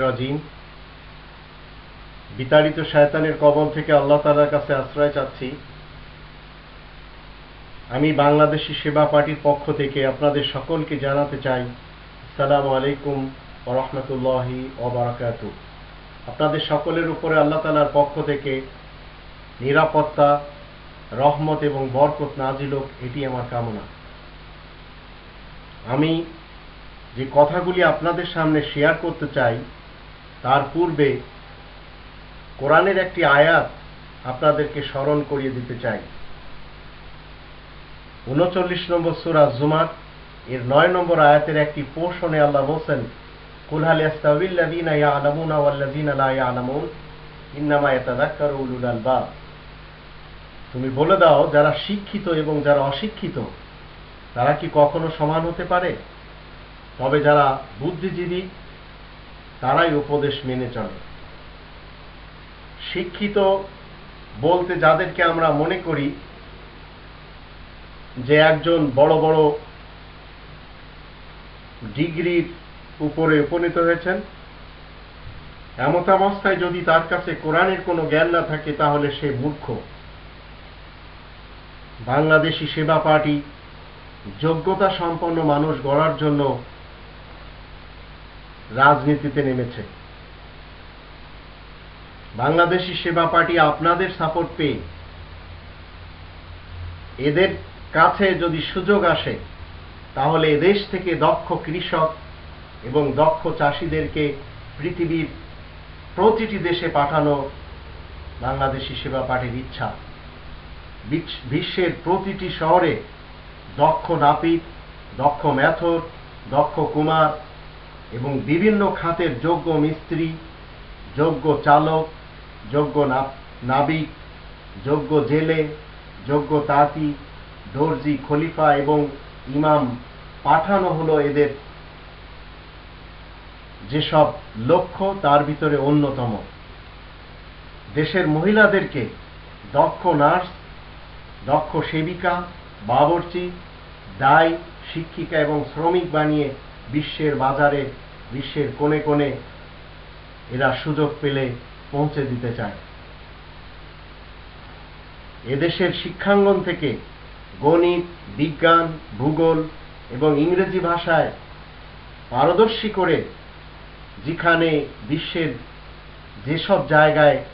রাজিম। বিতাড়িত শয়তানের কবল থেকে আল্লাহ তালার কাছে আশ্রয় চাচ্ছি। আমি বাংলাদেশি সেবা পার্টির পক্ষ থেকে আপনাদের সকলকে জানাতে চাই, আসসালামু আলাইকুম ওরহমতুল্লাহি ওবরাকাত আপনাদের সকলের উপরে আল্লাহ তালার পক্ষ থেকে নিরাপত্তা, রহমত এবং বরকত নাজিল হোক, এটি আমার কামনা। আমি যে কথাগুলি আপনাদের সামনে শেয়ার করতে চাই, তার পূর্বে কোরআনের একটি আয়াত আপনাদেরকে স্মরণ করিয়ে দিতে চাই। উনচল্লিশ নম্বর সুরা জুমার, এর নয় নম্বর আয়াতের একটি পোষণে আল্লাহ বলছেন কুলহাল ইয়াস্তাউিল্লাযীনা ইয়ালামুনা ওয়াল্লাযীনা লা ইয়ালামুন, ইন্নামা ইয়াতাযাক্কারু উলুল আলবাব। তুমি বলে দাও, যারা শিক্ষিত এবং যারা অশিক্ষিত, তারা কি কখনো সমান হতে পারে? তবে যারা বুদ্ধিজীবী, তারাই উপদেশ মেনে চলে। শিক্ষিত বলতে যাদেরকে আমরা মনে করি, যে একজন বড় বড় ডিগ্রির উপরে উপনীত হয়েছেন এমত অবস্থায় যদি তার কাছে কোরআনের কোনো জ্ঞান না থাকে, তাহলে সে মূর্খ। বাংলাদেশি সেবা পার্টি যোগ্যতা সম্পন্ন মানুষ গড়ার জন্য রাজনীতিতে নেমেছে। বাংলাদেশি সেবা পার্টি আপনাদের সাপোর্ট পেয়ে এদের কাছে যদি সুযোগ আসে, তাহলে এদেশ থেকে দক্ষ কৃষক এবং দক্ষ চাষিদেরকে পৃথিবীর প্রতিটি দেশে পাঠানো বাংলাদেশি সেবা পার্টির ইচ্ছা। বিশ্বের প্রতিটি শহরে দক্ষ নাপিত, দক্ষ ম্যাথর, দক্ষ কুমার এবং বিভিন্ন খাতের যোগ্য মিস্ত্রি, যোগ্য চালক, যোগ্য নাবিক, যোগ্য জেলে, যোগ্য তাঁতি, দর্জি খলিফা এবং ইমাম পাঠানো হলো এদের যেসব লক্ষ্য তার ভিতরে অন্যতম। দেশের মহিলাদেরকে দক্ষ নার্স, দক্ষ সেবিকা, বাবরচি, দায়, শিক্ষিকা এবং শ্রমিক বানিয়ে বিশ্বের বাজারে, বিশ্বের কোণে কোণে এরা সুযোগ পেলে পৌঁছে দিতে চায়। এদেশের শিক্ষাঙ্গন থেকে গণিত, বিজ্ঞান, ভূগোল এবং ইংরেজি ভাষায় পারদর্শী করে যেখানে বিশ্বের যেসব জায়গায়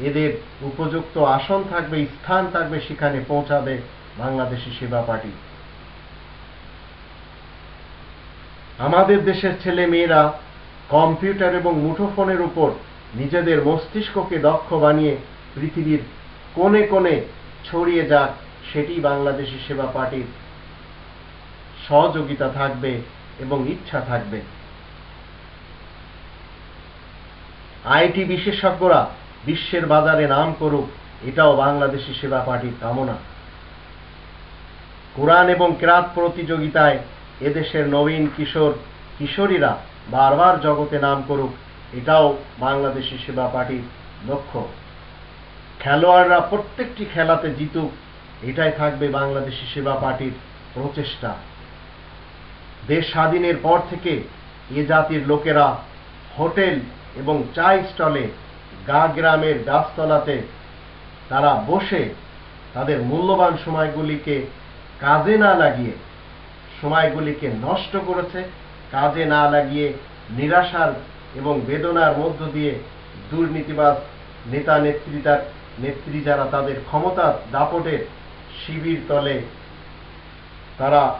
এদের উপযুক্ত আসন থাকবে, স্থান থাকবে, সেখানে পৌঁছাবে বাংলাদেশি সেবা পার্টি। আমাদের দেশের ছেলে মেয়েরা কম্পিউটার এবং মুঠোফোনের উপর নিজেদের মস্তিষ্ককে দক্ষ বানিয়ে পৃথিবীর কোণে কোণে ছড়িয়ে যাক, সেটি বাংলাদেশি সেবা পার্টির সহযোগিতা থাকবে এবং ইচ্ছা থাকবে। আইটি বিশেষজ্ঞরা বিশ্বের বাজারে নাম করুক, এটাও বাংলাদেশি সেবা পার্টির কামনা। কোরআন এবং ক্রাত প্রতিযোগিতায় এদেশের নবীন কিশোর কিশোরীরা বারবার জগতে নাম করুক, এটাও বাংলাদেশি সেবা পার্টির লক্ষ্য। খেলোয়াড়রা প্রত্যেকটি খেলাতে জিতুক, এটাই থাকবে বাংলাদেশি সেবা পার্টির প্রচেষ্টা। দেশ স্বাধীনের পর থেকে এ জাতির লোকেরা হোটেল এবং চাই স্টলে গা গ্রামের গাছতলাতে তারা বসে তাদের মূল্যবান সময়গুলিকে কাজে না লাগিয়ে সময়গুলিকে নষ্ট করেছে, কাজে না লাগিয়ে নিরাশার এবং বেদনার মধ্য দিয়ে দুর্নীতিবাজ নেতা নেত্রীতার নেত্রী যারা তাদের ক্ষমতার দাপটের শিবির তলে তারা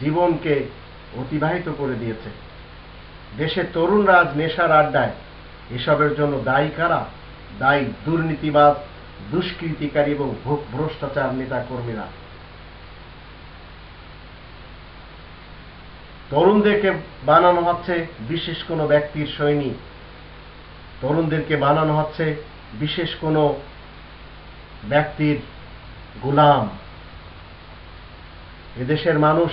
জীবনকে অতিবাহিত করে দিয়েছে। দেশের তরুণ রাজ নেশার আড্ডায়। এসবের জন্য দায়ী কারা? দায়ী দুর্নীতিবাজ, দুষ্কৃতিকারী এবং ভ্রষ্টাচার নেতা কর্মীরা। তরুণদেরকে বানানো হচ্ছে বিশেষ কোনো ব্যক্তির সৈনিক। তরুণদেরকে বানানো হচ্ছে বিশেষ কোনো ব্যক্তির গোলাম। এদেশের মানুষ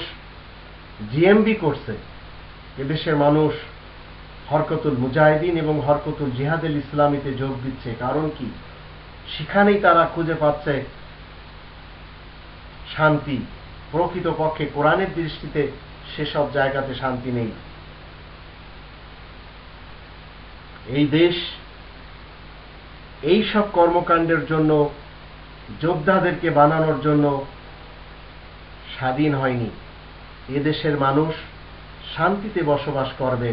জিএমবি করছে। এদেশের মানুষ হরকতুল মুজাহিদিন এবং হরকতুল জিহাদুল ইসলামীতে যোগ দিচ্ছে। কারণ কি? সেখানেই তারা খুঁজে পাচ্ছে শান্তি। প্রকৃতপক্ষে কোরআনের দৃষ্টিতে সেসব জায়গাতে শান্তি নেই। এই দেশ এই সব কর্মকাণ্ডের জন্য, যোদ্ধাদেরকে বানানোর জন্য স্বাধীন হয়নি। এদেশের মানুষ শান্তিতে বসবাস করবে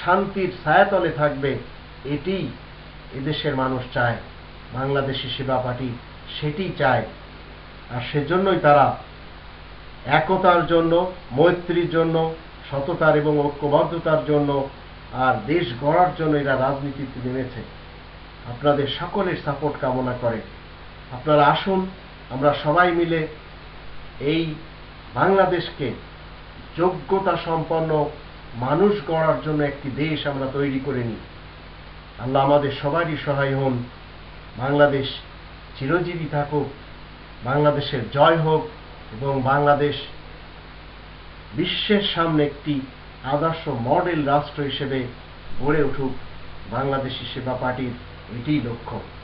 শান্তির ছায়াতলে থাকবে এটি এদেশের মানুষ চায়। বাংলাদেশি সেবা পার্টি সেটি চায়। আর সেজন্যই তারা একতার জন্য, মৈত্রীর জন্য, সততার এবং ঐক্যবদ্ধতার জন্য আর দেশ গড়ার জন্য এরা রাজনীতিতে নেমেছে। আপনাদের সকলের সাপোর্ট কামনা করে। আপনারা আসুন, আমরা সবাই মিলে এই বাংলাদেশকে যোগ্যতা সম্পন্ন মানুষ গড়ার জন্য একটি দেশ আমরা তৈরি করে নিই। আল্লাহ আমাদের সবারই সহায় হন। বাংলাদেশ চিরজীবী থাকুক, বাংলাদেশের জয় হোক। এবং বাংলাদেশ বিশ্বের সামনে একটি আদর্শ মডেল রাষ্ট্র হিসেবে গড়ে উঠুক বাংলাদেশি সেবা পার্টির এটিই লক্ষ্য।